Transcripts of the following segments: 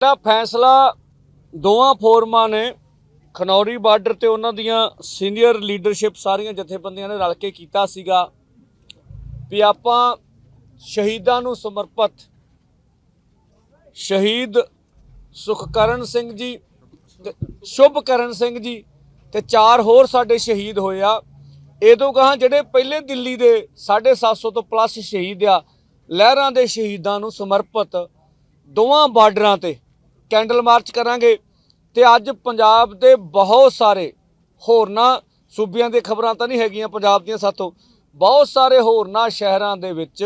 ਦਾ ਫੈਸਲਾ ਦੋਵਾਂ ਫੋਰਮਾਂ ਨੇ, ਖਨੌਰੀ ਬਾਰਡਰ ਤੇ ਉਹਨਾਂ ਦੀਆਂ ਸੀਨੀਅਰ ਲੀਡਰਸ਼ਿਪ ਸਾਰੀਆਂ ਜਥੇਬੰਦੀਆਂ ਨੇ ਰਲ ਕੇ ਕੀਤਾ ਸੀਗਾ। ਵੀ ਆਪਾਂ ਸ਼ਹੀਦਾਂ ਨੂੰ ਸਮਰਪਿਤ ਸ਼ਹੀਦ ਸੁਖਕਰਨ ਸਿੰਘ ਜੀ ਸ਼ੁਭਕਰਨ ਸਿੰਘ ਜੀ ਤੇ ਚਾਰ ਹੋਰ ਸਾਡੇ ਸ਼ਹੀਦ ਹੋਏ ਆ। ਇਹਦੋਂ ਕਹਾਂ ਜਿਹੜੇ ਪਹਿਲੇ ਦਿੱਲੀ ਦੇ 750 ਤੋਂ ਪਲੱਸ ਸ਼ਹੀਦ ਆ, ਲਹਿਰਾਂ ਦੇ ਸ਼ਹੀਦਾਂ ਨੂੰ ਸਮਰਪਿਤ ਦੋਵਾਂ ਬਾਰਡਰਾਂ ਤੇ ਕੈਂਡਲ ਮਾਰਚ ਕਰਾਂਗੇ ਤੇ ਅੱਜ ਪੰਜਾਬ ਦੇ ਬਹੁਤ ਸਾਰੇ ਹੋਰਨਾਂ ਸੂਬਿਆਂ ਦੇ ਖਬਰਾਂ ਤਾਂ ਨਹੀਂ ਹੈਗੀਆਂ ਪੰਜਾਬ ਦੀਆਂ ਸਾਥੋਂ ਬਹੁਤ ਸਾਰੇ ਹੋਰਨਾਂ ਸ਼ਹਿਰਾਂ ਦੇ ਵਿੱਚ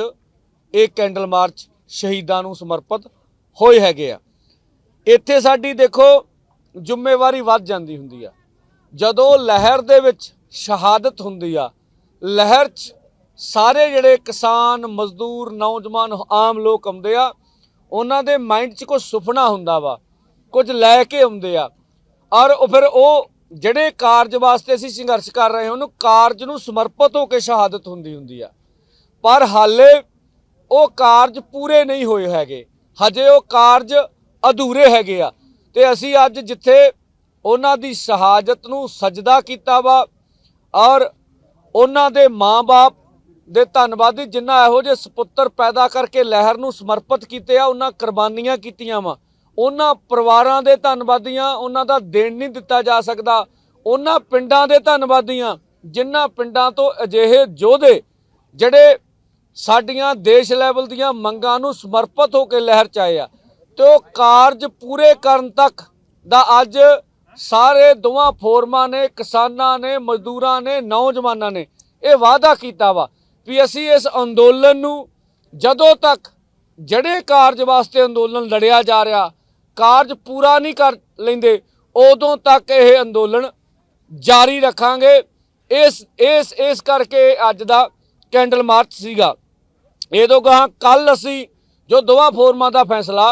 ਇਹ ਕੈਂਡਲ ਮਾਰਚ ਸ਼ਹੀਦਾਂ ਨੂੰ ਸਮਰਪਿਤ ਹੋਏ ਹੈਗੇ ਆ। ਇੱਥੇ ਸਾਡੀ ਦੇਖੋ ਜ਼ਿੰਮੇਵਾਰੀ ਵੱਧ ਜਾਂਦੀ ਹੁੰਦੀ ਆ। ਜਦੋਂ ਲਹਿਰ ਦੇ ਵਿੱਚ ਸ਼ਹਾਦਤ ਹੁੰਦੀ ਆ, ਲਹਿਰ 'ਚ ਸਾਰੇ ਜਿਹੜੇ ਕਿਸਾਨ, ਮਜ਼ਦੂਰ, ਨੌਜਵਾਨ, ਆਮ ਲੋਕ ਆਉਂਦੇ ਆ ਉਹਨਾਂ ਦੇ ਮਾਈਂਡ 'ਚ ਕੁਝ ਸੁਪਨਾ ਹੁੰਦਾ ਵਾ, ਕੁਝ ਲੈ ਕੇ ਆਉਂਦੇ ਆ। ਔਰ ਉਹ ਫਿਰ ਉਹ ਜਿਹੜੇ ਕਾਰਜ ਵਾਸਤੇ ਅਸੀਂ ਸੰਘਰਸ਼ ਕਰ ਰਹੇ ਹਾਂ, ਉਹਨੂੰ ਕਾਰਜ ਨੂੰ ਸਮਰਪਿਤ ਹੋ ਕੇ ਸ਼ਹਾਦਤ ਹੁੰਦੀ ਹੁੰਦੀ ਆ। ਪਰ ਹਾਲੇ ਉਹ ਕਾਰਜ ਪੂਰੇ ਨਹੀਂ ਹੋਏ ਹੈਗੇ। ਹਜੇ ਉਹ ਕਾਰਜ ਅਧੂਰੇ ਹੈਗੇ ਆ। ਤੇ ਅਸੀਂ ਅੱਜ ਜਿੱਥੇ ਉਹਨਾਂ ਦੀ ਸ਼ਹਾਦਤ ਨੂੰ ਸਜਦਾ ਕੀਤਾ ਵਾ, ਔਰ ਉਹਨਾਂ ਦੇ ਮਾਂ-ਬਾਪ ਦੇ ਧੰਨਵਾਦੀ ਜਿਨ੍ਹਾਂ ਇਹੋ ਜਿਹੇ ਸੁਪੁੱਤਰ ਪੈਦਾ ਕਰਕੇ ਲਹਿਰ ਨੂੰ ਸਮਰਪਿਤ ਕੀਤੇ ਆ, ਉਹਨਾਂ ਕੁਰਬਾਨੀਆਂ ਕੀਤੀਆਂ ਵਾ। ਉਹਨਾਂ ਪਰਿਵਾਰਾਂ ਦੇ ਧੰਨਵਾਦੀਆਂ ਉਹਨਾਂ ਦਾ ਦੇਣ ਨਹੀਂ ਦਿੱਤਾ ਜਾ ਸਕਦਾ। ਉਹਨਾਂ ਪਿੰਡਾਂ ਦੇ ਧੰਨਵਾਦੀਆਂ ਜਿਨ੍ਹਾਂ ਪਿੰਡਾਂ ਤੋਂ ਅਜਿਹੇ ਯੋਧੇ ਜਿਹੜੇ ਸਾਡੀਆਂ ਦੇਸ਼ ਲੈਵਲ ਦੀਆਂ ਮੰਗਾਂ ਨੂੰ ਸਮਰਪਿਤ ਹੋ ਕੇ ਲਹਿਰ ਚ ਆਏ ਆ, ਤੇ ਉਹ ਕਾਰਜ ਪੂਰੇ ਕਰਨ ਤੱਕ ਦਾ ਅੱਜ ਸਾਰੇ ਦੋਵਾਂ ਫੋਰਮਾਂ ਨੇ, ਕਿਸਾਨਾਂ ਨੇ, ਮਜ਼ਦੂਰਾਂ ਨੇ, ਨੌਜਵਾਨਾਂ ਨੇ ਇਹ ਵਾਅਦਾ ਕੀਤਾ ਵਾ। ਵੀ ਅਸੀਂ ਇਸ ਅੰਦੋਲਨ ਨੂੰ ਜਦੋਂ ਤੱਕ ਜਿਹੜੇ ਕਾਰਜ ਵਾਸਤੇ ਅੰਦੋਲਨ ਲੜਿਆ ਜਾ ਰਿਹਾ, ਕਾਰਜ ਪੂਰਾ ਨਹੀਂ ਕਰ ਲੈਂਦੇ, ਉਦੋਂ ਤੱਕ ਇਹ ਅੰਦੋਲਨ ਜਾਰੀ ਰੱਖਾਂਗੇ। ਇਸ ਇਸ ਇਸ ਕਰਕੇ ਅੱਜ ਦਾ ਕੈਂਡਲ ਮਾਰਚ ਸੀਗਾ। ਇਹ ਤੋਂ ਗਾਹਾਂ ਕੱਲ ਅਸੀਂ ਜੋ ਦੋਵਾਂ ਫੋਰਮਾਂ ਦਾ ਫੈਸਲਾ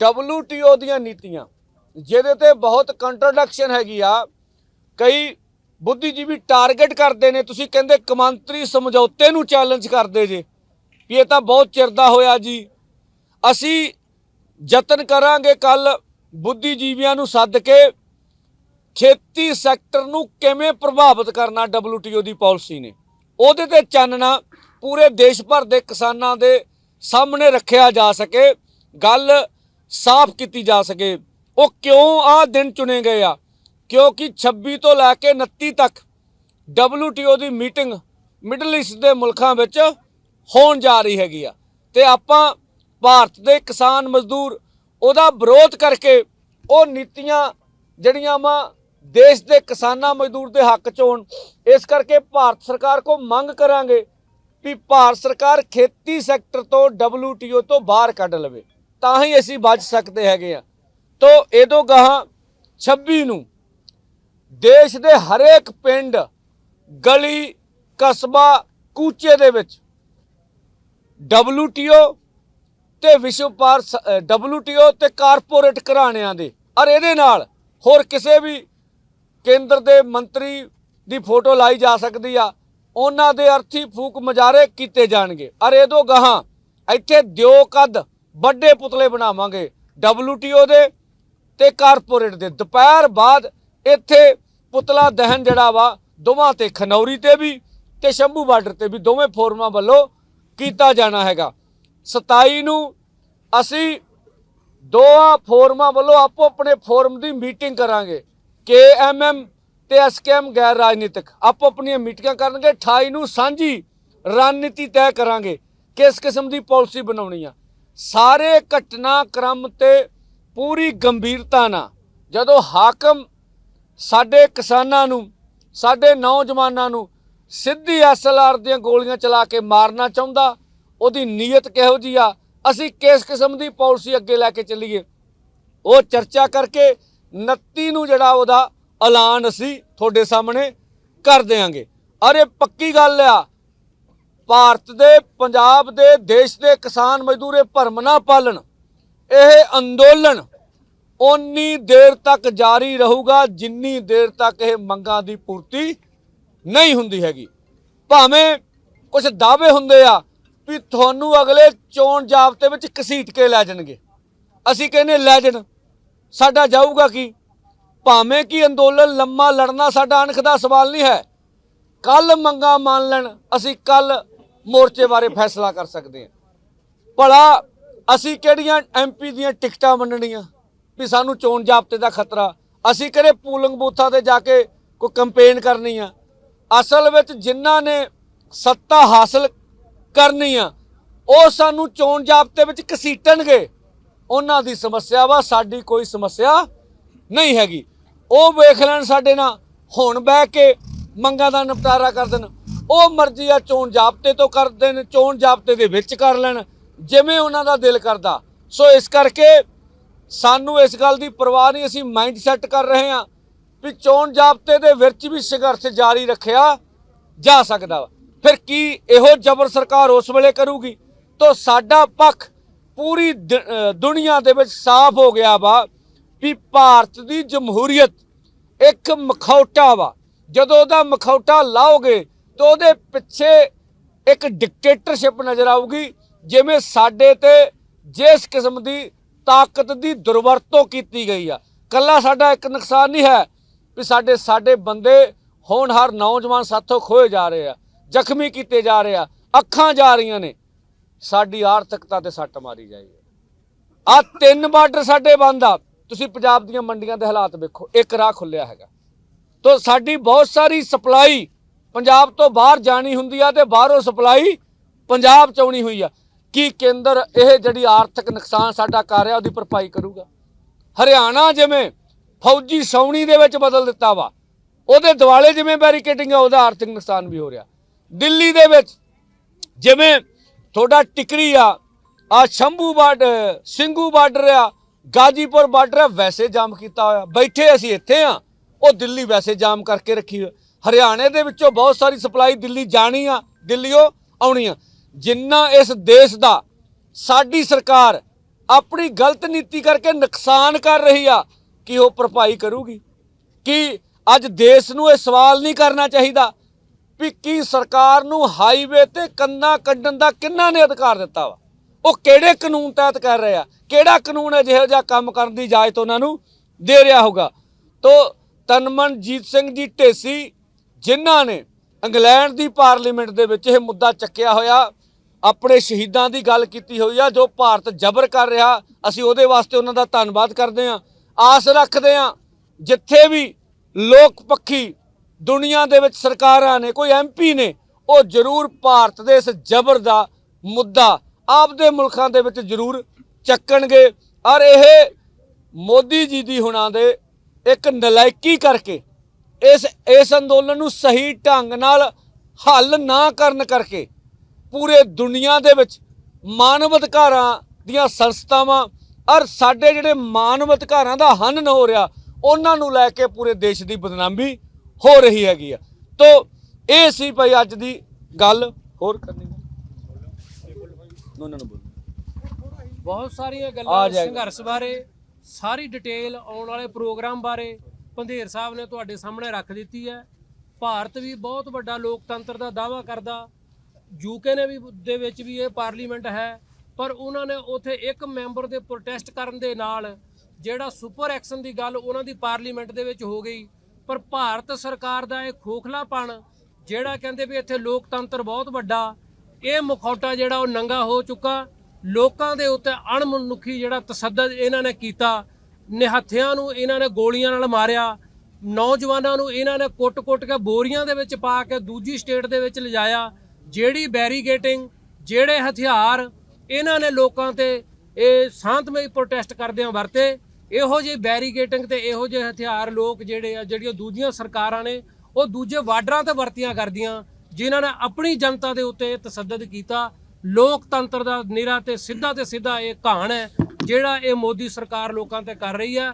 WTO ਦੀਆਂ ਨੀਤੀਆਂ, ਜਿਹਦੇ ਤੇ ਬਹੁਤ ਕੰਟਰਡਿਕਸ਼ਨ ਹੈਗੀ ਆ, ਕਈ ਬੁੱਧੀਜੀਵੀ ਟਾਰਗੇਟ ਕਰਦੇ ਨੇ, ਤੁਸੀਂ ਕਹਿੰਦੇ ਕਮਾਂਤਰੀ ਸਮਝੌਤੇ ਨੂੰ ਚੈਲੰਜ ਕਰਦੇ ਜੇ। ਵੀ ਇਹ ਤਾਂ ਬਹੁਤ ਚਿਰ ਦਾ ਹੋਇਆ ਜੀ। ਅਸੀਂ ਯਤਨ ਕਰਾਂਗੇ ਕੱਲ ਬੁੱਧੀਜੀਵੀਆਂ ਨੂੰ ਸੱਦ ਕੇ ਖੇਤੀ ਸੈਕਟਰ ਨੂੰ ਕਿਵੇਂ ਪ੍ਰਭਾਵਿਤ ਕਰਨਾ WTO ਦੀ ਪਾਲਿਸੀ ਨੇ। ਉਹਦੇ ਤੇ ਚਾਨਣਾ ਪੂਰੇ ਦੇਸ਼ ਭਰ ਦੇ ਕਿਸਾਨਾਂ ਦੇ ਸਾਹਮਣੇ ਰੱਖਿਆ ਜਾ ਸਕੇ, ਗੱਲ ਸਾਫ਼ ਕੀਤੀ ਜਾ ਸਕੇ। ਉਹ ਕਿਉਂ ਆ ਦਿਨ ਚੁਣੇ ਗਏ ਆ? ਕਿਉਂਕਿ 26 ਤੋਂ ਲੈ ਕੇ 29 ਤੱਕ WTO ਦੀ ਮੀਟਿੰਗ ਮਿਡਲ ਈਸਟ ਦੇ ਮੁਲਕਾਂ ਵਿੱਚ ਹੋਣ ਜਾ ਰਹੀ ਹੈਗੀ ਆ। ਤੇ ਆਪਾਂ ਭਾਰਤ ਦੇ ਕਿਸਾਨ ਮਜ਼ਦੂਰ ਉਹਦਾ ਵਿਰੋਧ ਕਰਕੇ ਉਹ ਨੀਤੀਆਂ ਜਿਹੜੀਆਂ ਵਾ ਦੇਸ਼ ਦੇ ਕਿਸਾਨਾਂ ਮਜ਼ਦੂਰ ਦੇ ਹੱਕ ਚ ਹੋਣ, ਇਸ ਕਰਕੇ ਭਾਰਤ ਸਰਕਾਰ ਕੋ ਮੰਗ ਕਰਾਂਗੇ ਵੀ ਭਾਰਤ ਸਰਕਾਰ ਖੇਤੀ ਸੈਕਟਰ ਤੋਂ WTO ਤੋਂ ਬਾਹਰ ਕੱਢ ਲਵੇ। ਤਾਂ ਹੀ ਅਸੀਂ ਬਚ ਸਕਦੇ ਹੈਗੇ ਆ। ਤੋ ਇਹਦੋਂ ਗਾਹਾਂ 26 ਨੂੰ ਦੇਸ਼ ਦੇ ਹਰੇਕ ਪਿੰਡ ਗਲੀ, ਕਸਬਾ, ਕੂਚੇ ਦੇ ਵਿੱਚ WTO ਤੇ ਵਿਸ਼ਵ ਪਾਰ WTO ਤੇ ਕਾਰਪੋਰੇਟ ਘਰਾਣਿਆਂ ਦੇ। ਔਰ ਇਹਦੇ ਨਾਲ ਹੋਰ ਕਿਸੇ ਵੀ ਕੇਂਦਰ ਦੇ ਮੰਤਰੀ ਦੀ ਫੋਟੋ ਲਾਈ ਜਾ ਸਕਦੀ ਆ, ਉਹਨਾਂ ਦੇ ਅਰਥੀ ਫੂਕ ਮਜਾਰੇ ਕੀਤੇ ਜਾਣਗੇ। ਔਰ ਇਹਦੋਂ ਗਾਹਾਂ ਇੱਥੇ ਦਿਓ ਕਦ ਵੱਡੇ ਪੁਤਲੇ ਬਣਾਵਾਂਗੇ। WTO ਦੇ ਤੇ ਕਾਰਪੋਰੇਟ ਦੇ। ਦੁਪਹਿਰ ਬਾਅਦ ਇੱਥੇ ਪੁਤਲਾ ਦਹਨ ਜਿਹੜਾ ਵਾ, ਦੋਵਾਂ ਤੇ ਖਨੌਰੀ ਤੇ ਵੀ ਤੇ ਸ਼ੰਭੂ ਬਾਰਡਰ ਤੇ ਵੀ ਦੋਵੇਂ ਫੋਰਮਾਂ ਵੱਲੋਂ ਕੀਤਾ ਜਾਣਾ ਹੈਗਾ। 27 ਨੂੰ ਅਸੀਂ ਦੋਆਂ ਫੋਰਮਾਂ ਵੱਲੋਂ ਆਪੋ ਆਪਣੇ ਫੋਰਮ ਦੀ ਮੀਟਿੰਗ ਕਰਾਂਗੇ। KMM ਤੇ SKM ਗੈਰ ਰਾਜਨੀਤਿਕ ਆਪੋ ਆਪਣੀਆਂ ਮੀਟਿੰਗਾਂ ਕਰਨਗੇ। 28 ਨੂੰ ਸਾਂਝੀ ਰਣਨੀਤੀ ਤੈਅ ਕਰਾਂਗੇ ਕਿਸ ਕਿਸਮ ਦੀ ਪਾਲਿਸੀ ਬਣਾਉਣੀ ਆ। ਸਾਰੇ ਘਟਨਾ ਕ੍ਰਮ ਤੇ ਪੂਰੀ ਗੰਭੀਰਤਾ ਨਾਲ ਜਦੋਂ ਹਾਕਮ ਸਾਡੇ ਕਿਸਾਨਾਂ ਨੂੰ, ਸਾਡੇ ਨੌਜਵਾਨਾਂ ਨੂੰ ਸਿੱਧੀ ਐਸਐਲਆਰ ਦੀਆਂ ਗੋਲੀਆਂ ਚਲਾ ਕੇ ਮਾਰਨਾ ਚਾਹੁੰਦਾ, ਉਹਦੀ ਨੀਅਤ ਕਿਹੋ ਜੀ ਆ? ਅਸੀਂ ਕਿਸ ਕਿਸਮ ਦੀ ਪਾਲਿਸੀ ਅੱਗੇ ਲੈ ਕੇ ਚੱਲੀਏ? ਉਹ ਚਰਚਾ ਕਰਕੇ 29 ਨੂੰ ਜਿਹੜਾ ਉਹਦਾ ਐਲਾਨ ਅਸੀਂ ਤੁਹਾਡੇ ਸਾਹਮਣੇ ਕਰ ਦੇਵਾਂਗੇ ਅਰੇ ਪੱਕੀ ਗੱਲ ਆ, ਭਾਰਤ ਦੇ, ਪੰਜਾਬ ਦੇ, ਦੇਸ਼ ਦੇ ਕਿਸਾਨ ਮਜ਼ਦੂਰੇ ਭਰਮ ਨਾ ਪਾਲਣ, ਇਹ ਅੰਦੋਲਨ ਉਨੀ ਦੇਰ ਤੱਕ ਜਾਰੀ ਰਹੂਗਾ ਜਿੰਨੀ ਦੇਰ ਤੱਕ ਇਹ ਮੰਗਾਂ ਦੀ ਪੂਰਤੀ ਨਹੀਂ ਹੁੰਦੀ ਹੈਗੀ। ਭਾਵੇਂ ਕੁਝ ਦਾਅਵੇ ਹੁੰਦੇ ਆ ਵੀ ਤੁਹਾਨੂੰ ਅਗਲੇ ਚੋਣ ਜਾਬਤੇ ਵਿੱਚ ਘਸੀਟ ਕੇ ਲੈ ਜਾਣਗੇ। ਅਸੀਂ ਕਹਿੰਦੇ ਲੈ ਜਾਣ। ਸਾਡਾ ਜਾਊਗਾ ਕੀ? ਭਾਵੇਂ ਕਿ ਅੰਦੋਲਨ ਲੰਮਾ ਲੜਨਾ ਸਾਡਾ ਅਣਖ ਦਾ ਸਵਾਲ ਨਹੀਂ ਹੈ। ਕੱਲ ਮੰਗਾ ਮੰਨ ਲੈਣ, ਅਸੀਂ ਕੱਲ ਮੋਰਚੇ ਬਾਰੇ ਫੈਸਲਾ ਕਰ ਸਕਦੇ ਹਾਂ। ਭਲਾ ਅਸੀਂ ਕਿਹੜੀਆਂ ਐਮਪੀ ਦੀਆਂ ਟਿਕਟਾਂ ਵੰਡਣੀਆਂ? ਵੀ ਸਾਨੂੰ ਚੋਣ ਜਾਬਤੇ ਦਾ ਖਤਰਾ। ਅਸੀਂ ਕਿਹੜੇ ਪੂਲਿੰਗ ਬੂਥਾਂ ਤੇ ਜਾ ਕੇ ਕੋਈ ਕੰਪੇਨ ਕਰਨੀ ਆ? ਅਸਲ ਵਿੱਚ ਜਿਨ੍ਹਾਂ ਨੇ ਸੱਤਾ ਹਾਸਲ ਕਰਨੀ ਆ, ਉਹ ਸਾਨੂੰ ਚੋਣ ਜਾਬਤੇ ਵਿੱਚ ਘਸੀਟਣਗੇ। ਉਹਨਾਂ ਦੀ ਸਮੱਸਿਆ ਵਾ, ਸਾਡੀ ਕੋਈ ਸਮੱਸਿਆ ਨਹੀਂ ਹੈਗੀ। ਉਹ ਵੇਖ ਲੈਣ ਸਾਡੇ ਨਾਲ, ਹੁਣ ਬਹਿ ਕੇ ਮੰਗਾਂ ਦਾ ਨਿਪਟਾਰਾ ਕਰ ਦੇਣ। ਉਹ ਮਰਜ਼ੀ ਆ ਚੋਣ ਜਾਬਤੇ ਤੋਂ ਕਰ ਦੇਣ, ਚੋਣ ਜਾਬਤੇ ਦੇ ਵਿੱਚ ਕਰ ਲੈਣ, ਜਿਵੇਂ ਉਹਨਾਂ ਦਾ ਦਿਲ ਕਰਦਾ। ਸੋ ਇਸ ਕਰਕੇ ਸਾਨੂੰ ਇਸ ਗੱਲ ਦੀ ਪਰਵਾਹ ਨਹੀਂ, ਅਸੀਂ ਮਾਈਂਡ ਸੈੱਟ ਕਰ ਰਹੇ ਹਾਂ ਵੀ ਚੋਣ ਜਾਬਤੇ ਦੇ ਵਿੱਚ ਵੀ ਸੰਘਰਸ਼ ਜਾਰੀ ਰੱਖਿਆ ਜਾ ਸਕਦਾ ਵਾ। ਫਿਰ ਕੀ ਇਹੋ ਜ਼ਬਰ ਸਰਕਾਰ ਉਸ ਵੇਲੇ ਕਰੂਗੀ? ਤਾਂ ਸਾਡਾ ਪੱਖ ਪੂਰੀ ਦ- ਦੁਨੀਆ ਦੇ ਵਿੱਚ ਸਾਫ਼ ਹੋ ਗਿਆ ਵਾ ਵੀ ਭਾਰਤ ਦੀ ਜਮਹੂਰੀਅਤ ਇੱਕ ਮਖੌਟਾ ਵਾ। ਜਦੋਂ ਉਹਦਾ ਮਖੌਟਾ ਲਾਓਗੇ ਤਾਂ ਉਹਦੇ ਪਿੱਛੇ ਇੱਕ ਡਿਕਟੇਟਰਸ਼ਿਪ ਨਜ਼ਰ ਆਊਗੀ, ਜਿਵੇਂ ਸਾਡੇ ਤੇ ਜਿਸ ਕਿਸਮ ਦੀ ਤਾਕਤ ਦੀ ਦੁਰਵਰਤੋਂ ਕੀਤੀ ਗਈ ਆ। ਕੱਲਾ ਸਾਡਾ ਇੱਕ ਨੁਕਸਾਨ ਨਹੀਂ ਹੈ ਵੀ ਸਾਡੇ ਸਾਡੇ ਬੰਦੇ ਹੋਣਹਾਰ ਨੌਜਵਾਨ ਸਾਥੋਂ ਖੋਏ ਜਾ ਰਹੇ ਆ, ਜ਼ਖਮੀ ਕੀਤੇ ਜਾ ਰਹੇ ਆ, ਅੱਖਾਂ ਜਾ ਰਹੀਆਂ ਨੇ। ਸਾਡੀ ਆਰਥਿਕਤਾ ਤੇ ਸੱਟ ਮਾਰੀ ਜਾਈ ਆ ਤਿੰਨ ਬਾਰਡਰ ਸਾਡੇ ਬੰਦ ਆ। ਤੁਸੀਂ ਪੰਜਾਬ ਦੀਆਂ ਮੰਡੀਆਂ ਦੇ ਹਾਲਾਤ ਵੇਖੋ, ਇੱਕ ਰਾਹ ਖੁੱਲਿਆ ਹੈਗਾ। ਤੋ ਸਾਡੀ ਬਹੁਤ ਸਾਰੀ ਸਪਲਾਈ ਪੰਜਾਬ ਤੋਂ ਬਾਹਰ ਜਾਣੀ ਹੁੰਦੀ ਆ ਤੇ ਬਾਹਰੋਂ ਸਪਲਾਈ ਪੰਜਾਬ ਚ ਆਉਣੀ ਹੋਈ ਆ। ਕੀ ਕੇਂਦਰ ਇਹ ਜਿਹੜੀ ਆਰਥਿਕ ਨੁਕਸਾਨ ਸਾਡਾ ਕਰ ਰਿਹਾ, ਉਹਦੀ ਭਰਪਾਈ ਕਰੂਗਾ? ਹਰਿਆਣਾ ਜਿਵੇਂ ਫੌਜੀ ਸੌਣੀ ਦੇ ਵਿੱਚ ਬਦਲ ਦਿੱਤਾ ਵਾ, ਉਹਦੇ ਦਿਵਾਲੇ ਜਿਵੇਂ ਬੈਰੀਕੇਡਿੰਗ ਆ, ਉਹਦਾ ਆਰਥਿਕ ਨੁਕਸਾਨ ਵੀ ਹੋ ਰਿਹਾ। ਦਿੱਲੀ ਦੇ ਵਿੱਚ ਜਿਵੇਂ ਤੁਹਾਡਾ ਟਿਕਰੀ ਆ ਆ ਸ਼ੰਭੂ ਬਾਰਡਰ ਸਿੰਘੂ ਬਾਰਡਰ ਆ, ਗਾਜੀਪੁਰ ਬਾਰਡਰ ਆ, ਵੈਸੇ ਜਾਮ ਕੀਤਾ ਹੋਇਆ। ਬੈਠੇ ਅਸੀਂ ਇੱਥੇ ਆ, ਉਹ ਦਿੱਲੀ ਵੈਸੇ ਜਾਮ ਕਰਕੇ ਰੱਖੀ ਹੋਈ। ਹਰਿਆਣੇ ਦੇ ਵਿੱਚੋਂ ਬਹੁਤ ਸਾਰੀ ਸਪਲਾਈ ਦਿੱਲੀ ਜਾਣੀ ਆ ਦਿੱਲੀੋਂ ਆਉਣੀ ਆ। ਜਿੰਨਾ ਇਸ ਦੇਸ਼ ਦਾ ਸਾਡੀ ਸਰਕਾਰ ਆਪਣੀ ਗਲਤ ਨੀਤੀ ਕਰਕੇ ਨੁਕਸਾਨ ਕਰ ਰਹੀ ਆ, ਕਿ ਉਹ ਭਰਪਾਈ ਕਰੂਗੀ? ਕਿ ਅੱਜ ਦੇਸ਼ ਨੂੰ ਇਹ ਸਵਾਲ ਨਹੀਂ ਕਰਨਾ ਚਾਹੀਦਾ ਵੀ ਕੀ ਸਰਕਾਰ ਨੂੰ ਹਾਈਵੇ ਤੇ ਕੰਨਾ ਕੱਢਣ ਦਾ ਕਿੰਨਾ ਨੇ ਅਧਿਕਾਰ ਦਿੱਤਾ ਵਾ? ਉਹ ਕਿਹੜੇ ਕਾਨੂੰਨ ਤਹਿਤ ਕਰ ਰਹੇ ਆ? ਕਿਹੜਾ ਕਾਨੂੰਨ ਅਜਿਹੋ ਜਿਹਾ ਕੰਮ ਕਰਨ ਦੀ ਇਜਾਜ਼ਤ ਉਹਨਾਂ ਨੂੰ ਦੇ ਰਿਹਾ ਹੋਗਾ ਤੋ ਤਨਮਨਜੀਤ ਸਿੰਘ ਜੀ ਢੇਸੀ ਜਿਨ੍ਹਾਂ ਨੇ ਇੰਗਲੈਂਡ ਦੀ ਪਾਰਲੀਮੈਂਟ ਦੇ ਵਿੱਚ ਇਹ ਮੁੱਦਾ ਚੱਕਿਆ ਹੋਇਆ ਆਪਣੇ ਸ਼ਹੀਦਾਂ ਦੀ ਗੱਲ ਕੀਤੀ ਹੋਈ ਆ, ਜੋ ਭਾਰਤ ਜ਼ਬਰ ਕਰ ਰਿਹਾ, ਅਸੀਂ ਉਹਦੇ ਵਾਸਤੇ ਉਹਨਾਂ ਦਾ ਧੰਨਵਾਦ ਕਰਦੇ ਹਾਂ। ਆਸ ਰੱਖਦੇ ਹਾਂ, ਜਿੱਥੇ ਵੀ ਲੋਕ ਪੱਖੀ ਦੁਨੀਆ ਦੇ ਵਿੱਚ ਸਰਕਾਰਾਂ ਨੇ, ਕੋਈ ਐਮਪੀ ਨੇ, ਉਹ ਜ਼ਰੂਰ ਭਾਰਤ ਦੇ ਇਸ ਜ਼ਬਰ ਦਾ ਮੁੱਦਾ ਆਪਦੇ ਮੁਲਕਾਂ ਦੇ ਵਿੱਚ ਜ਼ਰੂਰ ਚੱਕਣਗੇ। ਔਰ ਇਹ ਮੋਦੀ ਜੀ ਦੀ ਹੁਣਾਂ ਦੇ ਇੱਕ ਨਲਾਇਕੀ ਕਰਕੇ, ਇਸ ਇਸ ਅੰਦੋਲਨ ਨੂੰ ਸਹੀ ਢੰਗ ਨਾਲ ਹੱਲ ਨਾ ਕਰਨ ਕਰਕੇ ਪੂਰੇ ਦੁਨੀਆ ਦੇ ਵਿੱਚ ਮਾਨਵ ਅਧਿਕਾਰਾਂ ਦੀਆਂ ਸੰਸਥਾਵਾਂ ਔਰ ਸਾਡੇ ਜਿਹੜੇ ਮਾਨਵ ਅਧਿਕਾਰਾਂ ਦਾ ਹਨਨ ਹੋ ਰਿਹਾ ਉਹਨਾਂ ਨੂੰ ਲੈ ਕੇ ਪੂਰੇ ਦੇਸ਼ ਦੀ ਬਦਨਾਮੀ ਹੋ ਰਹੀ ਹੈਗੀ ਆ। ਤੋ ਇਹ ਸੀ ਭਾਈ ਅੱਜ ਦੀ ਗੱਲ। ਹੋਰ ਕਰਨੀ ਉਹਨਾਂ ਨੂੰ ਬੋਲੋ ਬਹੁਤ ਸਾਰੀਆਂ ਗੱਲਾਂ। ਸੰਘਰਸ਼ ਬਾਰੇ ਸਾਰੀ ਡਿਟੇਲ ਆਉਣ ਵਾਲੇ ਪ੍ਰੋਗਰਾਮ ਬਾਰੇ ਪੰਧੇਰ ਸਾਹਿਬ ਨੇ ਤੁਹਾਡੇ ਸਾਹਮਣੇ ਰੱਖ ਦਿੱਤੀ ਹੈ। ਭਾਰਤ ਵੀ ਬਹੁਤ ਵੱਡਾ ਲੋਕਤੰਤਰ ਦਾ ਦਾਅਵਾ ਕਰਦਾ। ਯੂਕੇ ਨੇ ਵੀ ਦੇ ਵਿੱਚ ਵੀ ਇਹ ਪਾਰਲੀਮੈਂਟ ਹੈ, ਪਰ ਉਹਨਾਂ ਨੇ ਉਥੇ ਇੱਕ ਮੈਂਬਰ ਦੇ ਪ੍ਰੋਟੈਸਟ ਕਰਨ ਦੇ ਨਾਲ ਜਿਹੜਾ ਸੁਪਰ ਐਕਸ਼ਨ ਦੀ ਗੱਲ ਉਹਨਾਂ ਦੀ ਪਾਰਲੀਮੈਂਟ ਦੇ ਵਿੱਚ ਹੋ ਗਈ, ਪਰ ਭਾਰਤ ਸਰਕਾਰ ਦਾ ਇਹ ਖੋਖਲਾਪਣ ਜਿਹੜਾ ਕਹਿੰਦੇ ਵੀ ਇੱਥੇ ਲੋਕਤੰਤਰ ਬਹੁਤ ਵੱਡਾ, ਇਹ ਮੁਖੌਟਾ ਜਿਹੜਾ ਉਹ ਨੰਗਾ ਹੋ ਚੁੱਕਾ, ਲੋਕਾਂ ਦੇ ਉੱਤੇ ਅਣਮਨੁੱਖੀ ਜਿਹੜਾ ਤਸੱਦਦ ਇਹਨਾਂ ਨੇ ਕੀਤਾ, ਨਿਹੱਥਿਆਂ ਨੂੰ ਇਹਨਾਂ ਨੇ ਗੋਲੀਆਂ ਨਾਲ ਮਾਰਿਆ, ਨੌਜਵਾਨਾਂ ਨੂੰ ਇਹਨਾਂ ਨੇ ਕੁੱਟ-ਕੁੱਟ ਕੇ ਬੋਰੀਆਂ ਦੇ ਵਿੱਚ ਪਾ ਕੇ ਦੂਜੀ ਸਟੇਟ ਦੇ ਵਿੱਚ ਲਿਜਾਇਆ ਜਿਹੜੀ ਬੈਰੀਗੇਟਿੰਗ, ਜਿਹੜੇ ਹਥਿਆਰ ਇਹਨਾਂ ਨੇ ਲੋਕਾਂ ਤੇ ਇਹ ਸ਼ਾਂਤਮਈ ਪ੍ਰੋਟੈਸਟ ਕਰਦਿਆਂ ਵਰਤੇ, ਇਹੋ ਜਿਹੀ ਬੈਰੀਗੇਟਿੰਗ ਤੇ ਇਹੋ ਜਿਹੇ ਹਥਿਆਰ ਲੋਕ ਜਿਹੜੇ ਆ, ਜਿਹੜੀਆਂ ਦੂਜੀਆਂ ਸਰਕਾਰਾਂ ਨੇ, ਉਹ ਦੂਜੇ ਬਾਰਡਰਾਂ ਤੇ ਵਰਤੀਆਂ ਕਰਦੀਆਂ, ਜਿਨ੍ਹਾਂ ਨੇ ਆਪਣੀ ਜਨਤਾ ਦੇ ਉੱਤੇ ਤਸੱਦਦ ਕੀਤਾ। ਲੋਕਤੰਤਰ ਦਾ ਨਿਰਾ ਤੇ ਸਿੱਧਾ ਤੇ ਸਿੱਧਾ ਇਹ ਘਾਣ ਹੈ, ਜਿਹੜਾ ਇਹ ਮੋਦੀ ਸਰਕਾਰ ਲੋਕਾਂ ਤੇ ਕਰ ਰਹੀ ਹੈ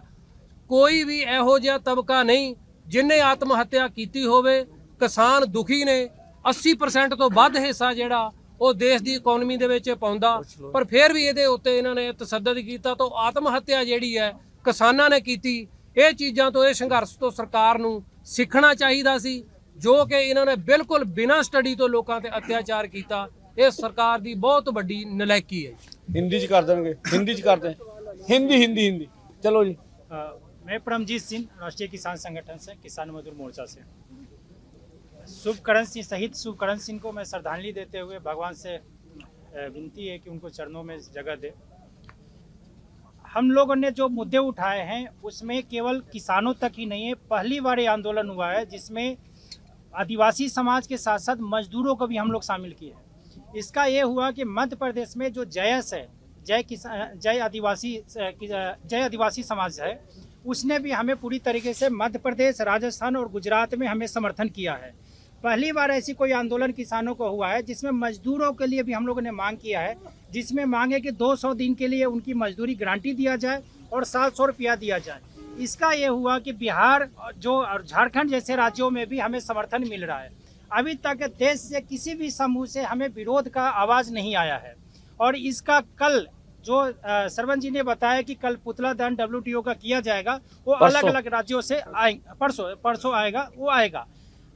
ਕੋਈ ਵੀ ਇਹੋ ਜਿਹਾ ਤਬਕਾ ਨਹੀਂ, ਜਿਨੇ ਆਤਮ ਹੱਤਿਆ ਕੀਤੀ ਹੋਵੇ, ਕਿਸਾਨ ਦੁਖੀ ਨੇ 80% ਤੋਂ ਵੱਧ ਹਿੱਸਾ ਜਿਹੜਾ ਉਹ ਦੇਸ਼ ਦੀ ਇਕਨੋਮੀ ਦੇ ਵਿੱਚ ਪਾਉਂਦਾ ਪਰ ਫਿਰ ਵੀ ਇਹਦੇ ਉੱਤੇ ਇਹਨਾਂ ਨੇ ਤਸੱਦਦ ਕੀਤਾ ਤਾਂ ਆਤਮ ਹੱਤਿਆ ਜਿਹੜੀ ਹੈ ਕਿਸਾਨਾਂ ਨੇ ਕੀਤੀ ਇਹ ਚੀਜ਼ਾਂ ਤੋਂ ਇਹ ਸੰਘਰਸ਼ ਤੋਂ ਸਰਕਾਰ ਨੂੰ ਸਿੱਖਣਾ ਚਾਹੀਦਾ ਸੀ ਜੋ ਕਿ ਇਹਨਾਂ ਨੇ ਬਿਲਕੁਲ ਬਿਨਾਂ ਸਟੱਡੀ ਤੋਂ ਲੋਕਾਂ ਤੇ ਅਤਿਆਚਾਰ ਕੀਤਾ ਇਹ ਸਰਕਾਰ ਦੀ ਬਹੁਤ ਵੱਡੀ ਨਲਾਇਕੀ ਹੈ ਹਿੰਦੀ ਚ ਕਰ ਦੇਣਗੇ ਹਿੰਦੀ ਚ ਕਰਦੇ हिंदी हिंदी हिंदी चलो जी अ, मैं परमजीत सिंह राष्ट्रीय किसान संगठन से किसान मजदूर मोर्चा से शुभकरण सिंह शहीद शुभकरण सिंह को मैं श्रद्धांजलि देते हुए भगवान से विनती है कि उनको चरणों में जगह दे। हम लोगों ने जो मुद्दे उठाए हैं, उसमें केवल किसानों तक ही नहीं है, पहली बार ये आंदोलन हुआ है, जिसमें आदिवासी समाज के साथ साथ मजदूरों को भी हम लोग शामिल किए हैं। इसका ये हुआ कि मध्य प्रदेश में जो जयस है, जय किसान जय आदिवासी जय आदिवासी समाज है, उसने भी हमें पूरी तरीके से मध्य प्रदेश, राजस्थान और गुजरात में हमें समर्थन किया है। पहली बार ऐसी कोई आंदोलन किसानों को हुआ है जिसमें मजदूरों के लिए भी हम लोगों ने मांग किया है जिसमें मांगे कि 200 दिन के लिए उनकी मजदूरी गारंटी दिया जाए और सात सौ रुपया दिया जाए। इसका ये हुआ कि बिहार जो और झारखंड जैसे राज्यों में भी हमें समर्थन मिल रहा है। अभी तक देश से किसी भी समूह से हमें विरोध का आवाज़ नहीं आया है। और इसका कल जो सरवन जी ने बताया कि कल पुतला दान डब्ल्यू का किया जाएगा वो अलग अलग राज्यों से आए परसों परसों आएगा वो आएगा।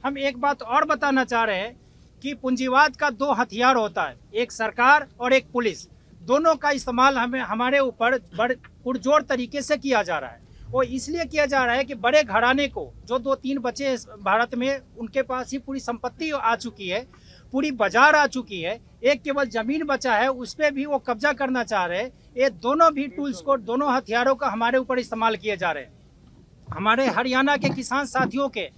हम एक बात और बताना चाह रहे हैं कि पूंजीवाद का दो हथियार होता है, एक सरकार और एक पुलिस। दोनों का इस्तेमाल हमें, हमारे ऊपर बड़, पुरजोर तरीके से किया जा रहा है। वो इसलिए किया जा रहा है कि बड़े घराने को, जो दो तीन बच्चे भारत में, उनके पास ही पूरी संपत्ति आ चुकी है, पूरी बाज़ार आ चुकी है, एक केवल ज़मीन बचा है, उस पर भी वो कब्जा करना चाह रहे हैं। ये दोनों भी टूल्स को, दोनों हथियारों का हमारे ऊपर इस्तेमाल किए जा रहे हैं। हमारे हरियाणा के किसान साथियों के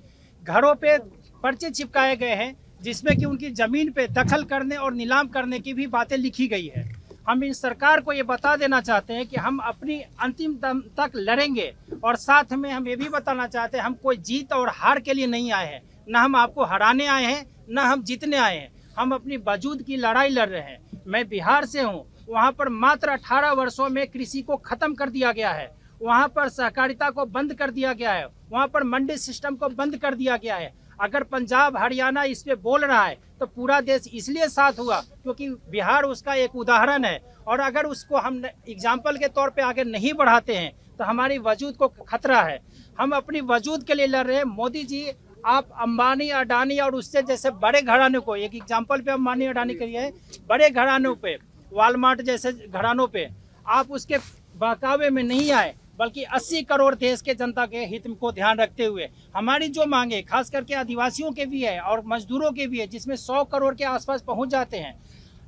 घरों पे पर्चे चिपकाए गए हैं, जिसमें कि उनकी ज़मीन पे दखल करने और नीलाम करने की भी बातें लिखी गई है। हम इन सरकार को ये बता देना चाहते हैं कि हम अपनी अंतिम दम तक लड़ेंगे और साथ में हम ये भी बताना चाहते हैं, हम कोई जीत और हार के लिए नहीं आए हैं। न हम आपको हराने आए हैं, न हम जीतने आए हैं। हम अपनी वजूद की लड़ाई लड़ रहे हैं। मैं बिहार से हूँ, वहाँ पर मात्र 18 वर्षों में कृषि को खत्म कर दिया गया है। वहाँ पर सहकारिता को बंद कर दिया गया है। वहाँ पर मंडी सिस्टम को बंद कर दिया गया है। अगर पंजाब हरियाणा इस पे बोल रहा है तो पूरा देश इसलिए साथ हुआ क्योंकि बिहार उसका एक उदाहरण है। और अगर उसको हम एग्ज़ाम्पल के तौर पे आगे नहीं बढ़ाते हैं तो हमारी वजूद को खतरा है। हम अपनी वजूद के लिए लड़ रहे हैं। मोदी जी, आप अंबानी, अडानी और उससे जैसे बड़े घरानों को, एक एग्ज़ाम्पल पे अंबानी, अडानी के लिए बड़े घरानों पे वालमार्ट जैसे घरानों पे, आप उसके बहकावे में नहीं आए बल्कि 80 करोड़ देश के जनता के हित को ध्यान रखते हुए हमारी जो मांगे, खास करके आदिवासियों के भी है और मजदूरों के भी है, जिसमें 100 करोड़ के आसपास पहुँच जाते हैं,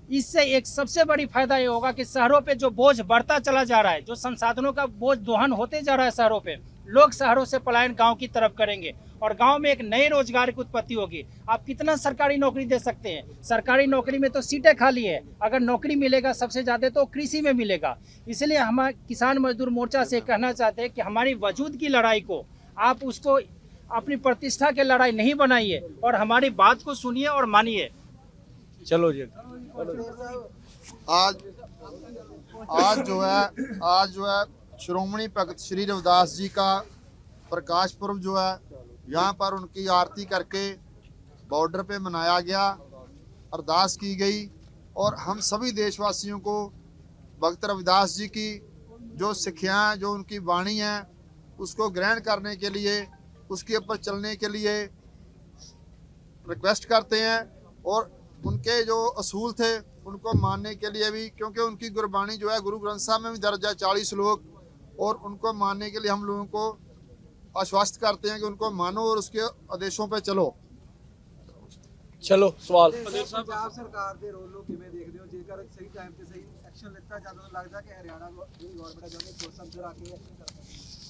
इससे एक सबसे बड़ी फ़ायदा ये होगा कि शहरों पे जो बोझ बढ़ता चला जा रहा है, जो संसाधनों का बोझ दोहन होते जा रहा है शहरों पे, लोग शहरों से पलायन गाँव की तरफ़ करेंगे। और गाँव में एक नए रोज़गार की उत्पत्ति होगी। आप कितना सरकारी नौकरी दे सकते हैं? सरकारी नौकरी में तो सीटें खाली है। अगर नौकरी मिलेगा सबसे ज़्यादा तो कृषि में मिलेगा। इसलिए हम किसान मजदूर मोर्चा से कहना चाहते हैं कि हमारी वजूद की लड़ाई को आप उसको अपनी प्रतिष्ठा की लड़ाई नहीं बनाइए और हमारी बात को सुनिए और मानिए। चलो जी। आज आज जो है आज जो है श्रोमणी भगत श्री रविदास जी का प्रकाश पर्व जो है यहाँ पर उनकी आरती करके बॉर्डर पे मनाया गया, अरदास की गई और हम सभी देशवासियों को भक्त रविदास जी की जो शिक्षाएँ जो उनकी वाणी है, उसको ग्रहण करने के लिए, उसके ऊपर चलने के लिए रिक्वेस्ट करते हैं और उनके जो असूल थे, उनको मानने के लिए भी, क्योंकि उनकी गुरबाणी जो है गुरु ग्रंथ साहब में भी दर्ज है चालीस श्लोक और उनको मानने के लिए हम लोगों को आश्वस्त करते हैं कि उनको मानो और उसके आदेशों पे चलो ਚਲੋ ਸਵਾਲ ਪੰਜਾਬ ਸਰਕਾਰ ਦੇ ਰੋਲ ਨੂੰ ਕਿਵੇਂ ਦੇਖਦੇ ਹੋ ਜੇਕਰ ਸਹੀ ਟਾਈਮ ਤੇ ਸਹੀ ਐਕਸ਼ਨ ਲਿੱਤਾ ਜਾਂਦਾ ਤਾਂ ਲੱਗਦਾ ਕਿ ਹਰਿਆਣਾ ਗੋ- ਜਿਹੜੀ ਗਵਰਨਮੈਂਟ ਹੈ ਜੋ ਸੋਚ ਸਮਝ ਆ ਕੇ ਐਕਸ਼ਨ ਕਰਦਾ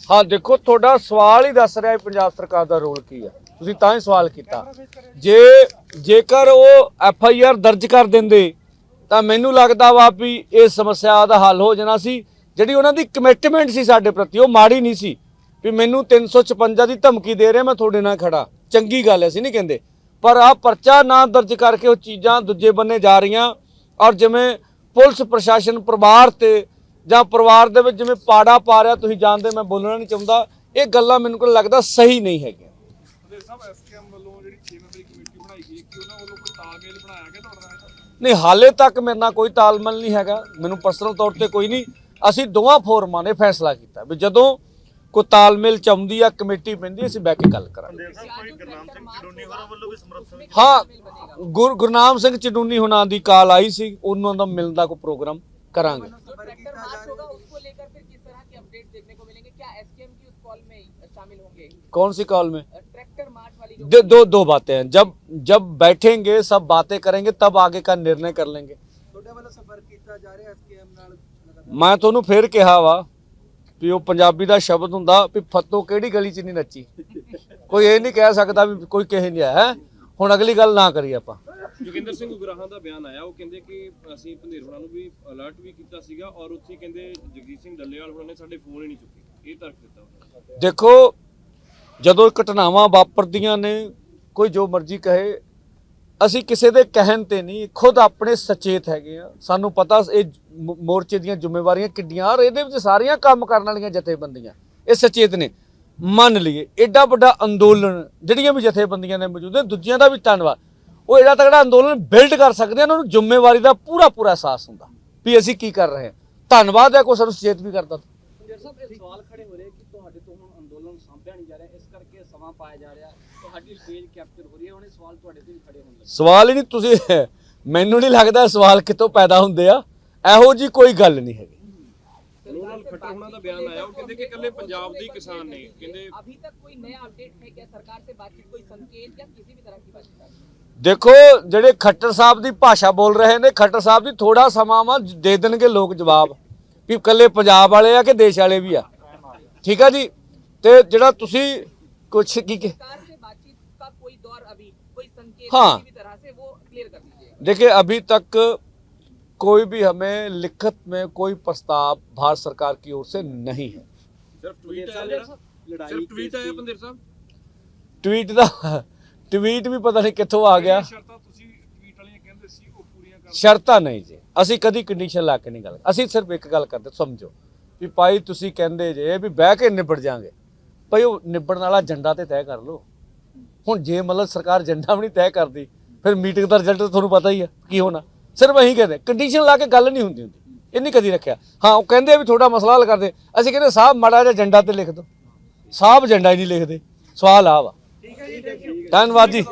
ਹਾਂ ਦੇਖੋ ਤੁਹਾਡਾ ਸਵਾਲ ਹੀ ਦੱਸ ਰਿਹਾ ਹੈ ਪੰਜਾਬ ਸਰਕਾਰ ਦਾ ਰੋਲ ਕੀ ਹੈ ਤੁਸੀਂ ਤਾਂ ਹੀ ਸਵਾਲ ਕੀਤਾ ਜੇ ਜੇਕਰ ਉਹ ਐਫ ਆਈ ਆਰ ਦਰਜ ਕਰ ਦਿੰਦੇ ਤਾਂ ਮੈਨੂੰ ਲੱਗਦਾ ਵਾ ਵੀ ਇਹ ਸਮੱਸਿਆ ਦਾ ਹੱਲ ਹੋ ਜਾਣਾ ਸੀ ਜਿਹੜੀ ਉਹਨਾਂ ਦੀ ਕਮਿਟਮੈਂਟ ਸੀ ਸਾਡੇ ਪ੍ਰਤੀ ਉਹ ਮਾੜੀ ਨਹੀਂ ਸੀ ਵੀ ਮੈਨੂੰ 356 ਦੀ ਧਮਕੀ ਦੇ ਰਹੇ ਮੈਂ ਤੁਹਾਡੇ ਨਾਲ ਖੜਾ। ਚੰਗੀ ਗੱਲ ਐ ਸੀ ਨਹੀਂ ਕਹਿੰਦੇ। ਪਰ ਆ ਪਰਚਾ ਨਾ ਦਰਜ ਕਰਕੇ ਉਹ ਚੀਜ਼ਾਂ ਦੂਜੇ ਬੰਨੇ ਜਾ ਰਹੀਆਂ ਔਰ ਜਿਵੇਂ ਪੁਲਿਸ ਪ੍ਰਸ਼ਾਸਨ ਪਰਿਵਾਰ ਤੇ ਜਾਂ ਪਰਿਵਾਰ ਦੇ ਵਿੱਚ ਜਿਵੇਂ ਪਾੜਾ ਪਾ ਰਿਹਾ ਤੁਸੀਂ ਜਾਣਦੇ ਮੈਂ ਬੋਲਣਾ ਨਹੀਂ ਚਾਹੁੰਦਾ। ਇਹ ਗੱਲਾਂ ਮੈਨੂੰ ਕੋਲ ਲੱਗਦਾ ਸਹੀ ਨਹੀਂ ਹੈਗੀਆਂ। ਨਹੀਂ ਹਾਲੇ ਤੱਕ ਮੇਰੇ ਨਾਲ ਕੋਈ ਤਾਲਮੇਲ ਨਹੀਂ ਹੈਗਾ। ਮੈਨੂੰ ਪਰਸਨਲ ਤੌਰ ਤੇ ਕੋਈ ਨਹੀਂ। ਅਸੀਂ ਦੋਵਾਂ ਫੋਰਮਾਂ ਨੇ ਫੈਸਲਾ ਕੀਤਾ ਵੀ ਜਦੋਂ ਕੋਈ ਤਾਲਮੇਲ ਚਾਹੁੰਦੀ ਆ ਕਮੇਟੀ ਪੈਂਦੀ ਅਸੀਂ ਬਹਿ ਕੇ ਗੱਲ ਕਰਾਂਗੇ ਹਾਂ ਗੁਰ ਗੁਰਨਾਮ ਸਿੰਘ ਚਡੂਨੀ ਹੁਣਾਂ ਦੀ ਕਾਲ ਆਈ ਸੀ ਉਹਨਾਂ ਦਾ ਮਿਲਣ ਦਾ ਕੋਈ ਪ੍ਰੋਗਰਾਮ ਕਰਾਂਗੇ ਪਰ ਕੀਤਾ ਜਾ ਰਿਹਾ कॉल में शामिल होंगे कौन सी कॉल में ट्रैक्टर मार्च वाली जो दो दो, दो बातें हैं जब जब बैठेंगे सब बातें करेंगे तब आगे का निर्णय कर लेंगे ਤੁਹਾਡੇ ਵੱਲੋਂ ਸੰਪਰਕ ਕੀਤਾ ਜਾ ਵਾ ਉਹ ਪੰਜਾਬੀ ਦਾ ਸ਼ਬਦ ਹੁੰਦਾ ਵੀ ਫੱਤੋ ਕਿਹੜੀ ਗਲੀ 'ਚ ਨਹੀਂ ਨੱਚੀ ਕੋਈ ਇਹ ਨਹੀਂ ਕਹਿ ਸਕਦਾ ਵੀ ਕੋਈ ਕਹੇ ਨਹੀਂ ਆਇਆ ਹੈਂ। ਹੁਣ ਅਗਲੀ ਗੱਲ ਨਾ ਕਰੀਏ ਆਪਾਂ ਜੋਗਿੰਦਰ ਸਿੰਘ ਉਗਰਾਹਾਂ ਦਾ ਬਿਆਨ ਆਇਆ ਉਹ ਕਹਿੰਦੇ ਕਿ ਅਸੀਂ ਹੋਣਾ ਨੂੰ ਵੀ ਅਲਰਟ ਵੀ ਕੀਤਾ ਸੀਗਾ ਔਰ ਉੱਥੇ ਕਹਿੰਦੇ ਜਗਜੀਤ ਸਿੰਘ ਡੱਲੇਵਾਲ ਹੋਣਾ ਨੇ ਸਾਡੇ ਫੋਨ ਹੀ ਨਹੀਂ ਚੁੱਕੇ ਇਹ ਤਰਕ ਦਿੱਤਾ। ਦੇਖੋ ਜਦੋਂ ਘਟਨਾਵਾਂ ਵਾਪਰਦੀਆਂ ਨੇ ਕੋਈ ਜੋ ਮਰਜ਼ੀ ਕਹੇ ਅਸੀਂ ਕਿਸੇ ਦੇ ਕਹਿਣ ਤੇ ਨਹੀਂ, ਖੁਦ ਆਪਣੇ ਸਚੇਤ ਹੈਗੇ ਆ। ਸਾਨੂੰ ਪਤਾ ਇਹ ਮੋਰਚੇ ਦੀਆਂ ਜ਼ਿੰਮੇਵਾਰੀਆਂ ਕਿੱਡੀਆਂ ਔਰ ਇਹਦੇ ਵਿੱਚ ਸਾਰੀਆਂ ਕੰਮ ਕਰਨ ਵਾਲੀਆਂ ਜਥੇਬੰਦੀਆਂ। ਇਹ ਸਚੇਤ ਨੇ। ਮੰਨ ਲਈਏ ਐਡਾ ਵੱਡਾ ਅੰਦੋਲਨ, ਜਿਹੜੀਆਂ ਵੀ ਜਥੇਬੰਦੀਆਂ ਨੇ ਮੌਜੂਦ ਨੇ, ਦੂਜਿਆਂ ਦਾ ਵੀ ਧੰਨਵਾਦ। ਉਹ ਐਡਾ ਤਗੜਾ ਅੰਦੋਲਨ ਬਿਲਡ ਕਰ ਸਕਦੇ ਆ, ਉਹਨਾਂ ਨੂੰ ਜ਼ਿੰਮੇਵਾਰੀ ਦਾ ਪੂਰਾ ਪੂਰਾ ਅਹਿਸਾਸ ਹੁੰਦਾ ਵੀ ਅਸੀਂ ਕੀ ਕਰ ਰਹੇ ਹਾਂ ਧੰਨਵਾਦ ਹੈ ਕੋਈ ਸਾਨੂੰ ਸਚੇਤ ਵੀ ਕਰਦਾ ਸਾਹਿਬ, ਇਹ ਸਵਾਲ ਖੜੇ ਹੋ ਰਹੇ ਕਿ ਤੁਹਾਡੇ ਤੋਂ ਹੁਣ ਅੰਦੋਲਨ ਸਾਂਭਿਆ ਨਹੀਂ ਜਾ ਰਿਹਾ, ਇਸ ਕਰਕੇ ਸਮਾਂ ਪਾਇਆ ਜਾ ਰਿਹਾ। ਤੁਹਾਡੀ ਪੇਜ ਕੈਪਚਰ ਹੋ ਰਹੀ ਹੈ ਹੁਣ ਇਹ ਸਵਾਲ ਤੁਹਾਡੇ ਤੇ ਵੀ ਖੜੇ ਹੋਣ ਲੱਗੇ ਸਵਾਲ ਹੀ ਨਹੀਂ ਤੁਸੀਂ ਮੈਨੂੰ ਨਹੀਂ ਲੱਗਦਾ ਸਵਾਲ ਕਿੱਥੋਂ ਪੈਦਾ ਹੁੰਦੇ ਆ ਇਹੋ ਜੀ ਕੋਈ ਗੱਲ ਨਹੀਂ ਹੈਗੀ ਰੋਨਲ ਖੱਟਰ ਹੋਣਾ ਦਾ ਬਿਆਨ ਆਇਆ ਉਹ ਕਹਿੰਦੇ ਕਿ ਇਕੱਲੇ ਪੰਜਾਬ ਦੇ ਹੀ ਕਿਸਾਨ ਨੇ ਕਹਿੰਦੇ अभी तक कोई नया अपडेट है क्या सरकार से बातचीत कोई संकेत या किसी भी तरह की बातचीत ਦੇਖੋ ਜਿਹੜੇ ਖੱਟਰ ਸਾਹਿਬ ਦੀ ਭਾਸ਼ਾ ਬੋਲ ਰਹੇ ਨੇ ਖੱਟਰ ਸਾਹਿਬ ਦੀ ਥੋੜਾ ਸਮਾਂ ਵਾ ਦੇ ਦੇਣਗੇ ਲੋਕ ਜਵਾਬ ਵੀ ਇਕੱਲੇ ਪੰਜਾਬ ਵਾਲੇ ਆ ਕਿ ਦੇਸ਼ ਵਾਲੇ ਵੀ ਆ ਠੀਕ ਆ ਜੀ ਤੇ ਜਿਹੜਾ ਤੁਸੀਂ ਕੁਛ ਕੀ ਕਿ सरकार से बातचीत का कोई दौर अभी कोई संकेत हाँ। किसी भी तरह से वो क्लियर कर दीजिए देखिए अभी तक कोई भी हमें लिखित में कोई प्रस्ताव भारत सरकार की ओर से नहीं है ਸਿਰਫ ਟਵੀਟ ਆਇਆ ਜਿਹੜਾ ਲੜਾਈ ਸਿਰਫ ਟਵੀਟ ਆਇਆ ਪੰਦੇਰ ਸਾਹਿਬ ਟਵੀਟ ਦਾ ਟਵੀਟ ਵੀ ਪਤਾ ਨਹੀਂ ਕਿੱਥੋਂ ਆ ਗਿਆ ਸ਼ਰਤਾਂ ਤੁਸੀਂ ਟਵੀਟ ਵਾਲੀਆਂ ਕਹਿੰਦੇ ਸੀ ਉਹ ਪੂਰੀਆਂ ਕਰ ਸ਼ਰਤਾਂ ਨਹੀਂ ਜੀ ਅਸੀਂ ਕਦੀ ਕੰਡੀਸ਼ਨ ਲਾ ਕੇ ਨਹੀਂ ਗੱਲ ਅਸੀਂ ਸਿਰਫ ਇੱਕ ਗੱਲ ਕਰਦੇ ਸਮਝੋ ਵੀ ਭਾਈ ਤੁਸੀਂ ਕਹਿੰਦੇ ਜੇ ਵੀ ਬਹਿ ਕੇ ਨਿਬੜ ਜਾਾਂਗੇ ਭਾਈ ਉਹ ਨਿਬੜਨ ਵਾਲਾ ਏਜੰਡਾ ਤੇ ਤੈਅ ਕਰ ਲਓ ਹੁਣ ਜੇ ਮਤਲਬ ਸਰਕਾਰ ਏਜੰਡਾ ਵੀ ਨਹੀਂ ਤੈਅ ਕਰਦੀ, ਫਿਰ ਮੀਟਿੰਗ ਦਾ ਰਿਜ਼ਲਟ ਤੁਹਾਨੂੰ ਪਤਾ ਹੀ ਆ ਕੀ ਹੋਣਾ। ਸਿਰਫ ਅਸੀਂ ਕਹਿੰਦੇ ਕੰਡੀਸ਼ਨ ਲਾ ਕੇ ਗੱਲ ਨਹੀਂ ਹੁੰਦੀ ਹੁੰਦੀ, ਇਹ ਨਹੀਂ ਕਦੀ ਰੱਖਿਆ। ਹਾਂ, ਉਹ ਕਹਿੰਦੇ ਵੀ ਤੁਹਾਡਾ ਮਸਲਾ ਹੱਲ ਕਰਦੇ, ਅਸੀਂ ਕਹਿੰਦੇ ਸਾਹਿਬ ਮਾੜਾ ਜਿਹਾ ਏਜੰਡਾ ਤੇ ਲਿਖ ਦਿਓ। ਸਾਹਿਬ ਏਜੰਡਾ ਹੀ ਨਹੀਂ ਲਿਖਦੇ, ਸਵਾਲ ਆ ਵਾ। ਧੰਨਵਾਦ ਜੀ।